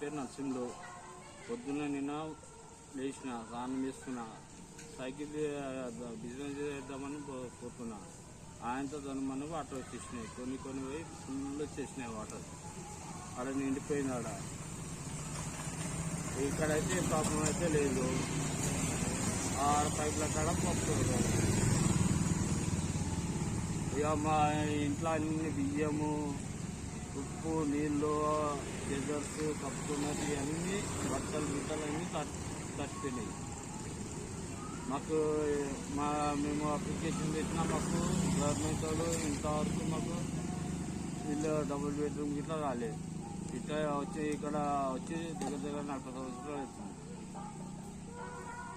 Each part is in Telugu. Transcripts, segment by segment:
పేరు నరసింహరావు పొద్దున్న నిన్న లేచిన స్నానం చేస్తున్నా సైకిల్ బిజినెస్ చేద్దామని పో- పోతున్నా. ఆయనతో తనమని వాటర్ వచ్చేసినాయి కొన్ని కొన్ని పోయి ఫుల్ వచ్చేసినాయి వాటర్ అక్కడ నిండిపోయింది ఆడ. ఇక్కడైతే ప్రాబ్లం అయితే లేదు. ఆ పైపుల కాడ పప్పులు ఇక మా ఇంట్లో అన్ని బియ్యము ఉప్పు నీళ్ళు డెజర్ట్స్ కప్పుకున్నది అన్నీ బట్టలు బిట్టలు అన్నీ తట్టిపోయినాయి మాకు మా మేము అప్లికేషన్ పెట్టినా మాకు గవర్నమెంట్ వాళ్ళు ఇంతవరకు మాకు ఇల్లు డబుల్ బెడ్రూమ్ ఇట్లా రాలేదు. ఇట్లా వచ్చి ఇక్కడ వచ్చి దగ్గర దగ్గర నలభై సంవత్సరాలు అవుతుంది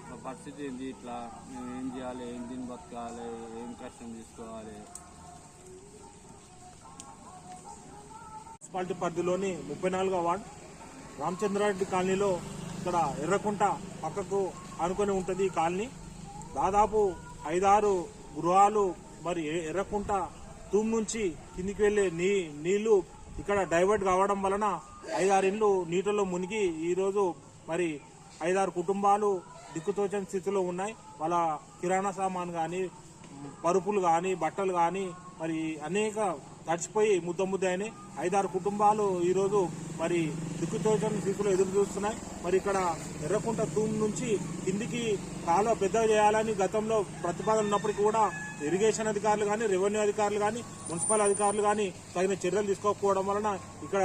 మా పరిస్థితి ఏంది ఇట్లా? మేము ఏం చేయాలి? ఏం దీన్ని బతకాలి? ఏం కష్టం తీసుకోవాలి మున్సిపాలిటీ పరిధిలోని ముప్పై నాలుగో వార్డు రామచంద్రారెడ్డి కాలనీలో ఇక్కడ ఎర్రకుంట పక్కకు అనుకొని ఉంటుంది ఈ కాలనీ. దాదాపు ఐదారు గృహాలు మరి ఎర్రకుంట తూమ్ నుంచి కిందికి వెళ్ళే నీ నీళ్ళు ఇక్కడ డైవర్ట్ కావడం వలన ఐదారు ఇండ్లు నీటిలో మునిగి ఈరోజు మరి ఐదారు కుటుంబాలు దిక్కుతోచని స్థితిలో ఉన్నాయి. వాళ్ళ కిరాణా సామాన్ కానీ పరుపులు కానీ బట్టలు కానీ మరి అనేక తడిచిపోయి ముద్ద ముద్ద ఐదారు కుటుంబాలు ఈరోజు మరి దిక్కుతోచని స్థితిలో ఎదురు చూస్తున్నాయి. మరి ఇక్కడ ఎర్రకుంట తూము నుంచి కిందికి కాలువ పెద్దగా చేయాలని గతంలో ప్రతిపాదన ఉన్నప్పటికీ కూడా ఇరిగేషన్ అధికారులు కానీ రెవెన్యూ అధికారులు కానీ మున్సిపల్ అధికారులు కానీ తగిన చర్యలు తీసుకోకపోవడం వలన ఇక్కడ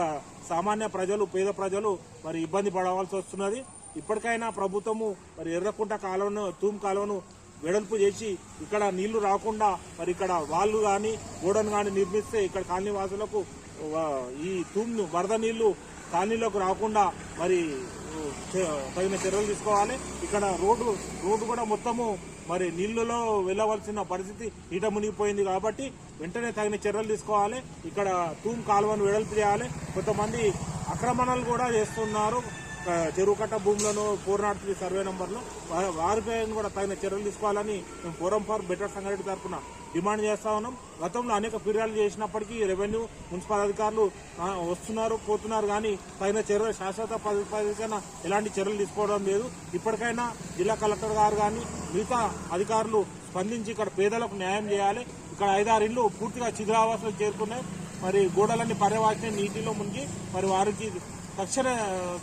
సామాన్య ప్రజలు పేద ప్రజలు మరి ఇబ్బంది పడవలసి వస్తున్నది. ఇప్పటికైనా ప్రభుత్వము మరి ఎర్రకుంట కాలువను తూము కాలువను వెడల్పు చేసి ఇక్కడ నీళ్ళు రాకుండా మరి ఇక్కడ వాళ్ళు కానీ గోడను కానీ నిర్మిస్తే ఇక్కడ కాలనీ వాసులకు ఈ తూము వరద నీళ్ళు కాలనీలోకి రాకుండా మరి తగిన చర్యలు తీసుకోవాలి. ఇక్కడ రోడ్డు రోడ్డు కూడా మొత్తము మరి నీళ్ళలో వెళ్ళవలసిన పరిస్థితి ఈట మునిగిపోయింది కాబట్టి వెంటనే తగిన చర్యలు తీసుకోవాలి. ఇక్కడ తూమ్ కాలువను వెడల్పు చేయాలి. కొంతమంది అక్రమణలు కూడా చేస్తున్నారు. చెరువుకట్ట చెరువు కట్ట భూములను ఫోర్ నాట్ త్రీ సర్వే నెంబర్లు. వారిపై కూడా తగిన చర్యలు తీసుకోవాలని మేము ఫోరం ఫర్ బెటర్ సంఘటన తరఫున డిమాండ్ చేస్తా ఉన్నాం. గతంలో అనేక ఫిర్యాదులు చేసినప్పటికీ రెవెన్యూ మున్సిపల్ అధికారులు వస్తున్నారు పోతున్నారు కానీ తగిన చర్యలు శాశ్వత పద్ధతికైనా ఎలాంటి చర్యలు తీసుకోవడం లేదు. ఇప్పటికైనా జిల్లా కలెక్టర్ గారు కానీ మిగతా అధికారులు స్పందించి ఇక్కడ పేదలకు న్యాయం చేయాలి. ఇక్కడ ఐదారు ఇళ్ళు పూర్తిగా శిథిలావాసాలు చేరుకున్నాయి. మరి గోడలన్నీ పర్యవాసిన నీటిలో మునిగి మరి వారికి తక్షణ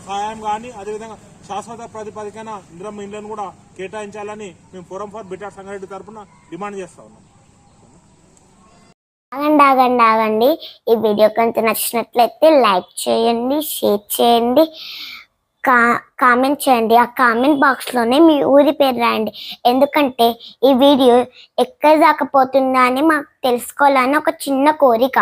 సహాయం కానీ అదేవిధంగా శాశ్వత ప్రాతిపదికన ఇంద్రమ్మ ఇండ్లను కూడా కేటాయించాలని మేము ఫోరం ఫర్ బిటార్ సంగారెడ్డి తరఫున డిమాండ్ చేస్తా ఉన్నాం. ఆగండి ఆగండి ఆగండి. ఈ వీడియో కనుక నచ్చినట్లయితే లైక్ చేయండి షేర్ చేయండి కా కామెంట్ చేయండి. ఆ కామెంట్ బాక్స్లోనే మీ ఊరి పేరు రాయండి. ఎందుకంటే ఈ వీడియో ఎక్కడ దాకపోతుందా అని మాకు తెలుసుకోవాలని ఒక చిన్న కోరిక.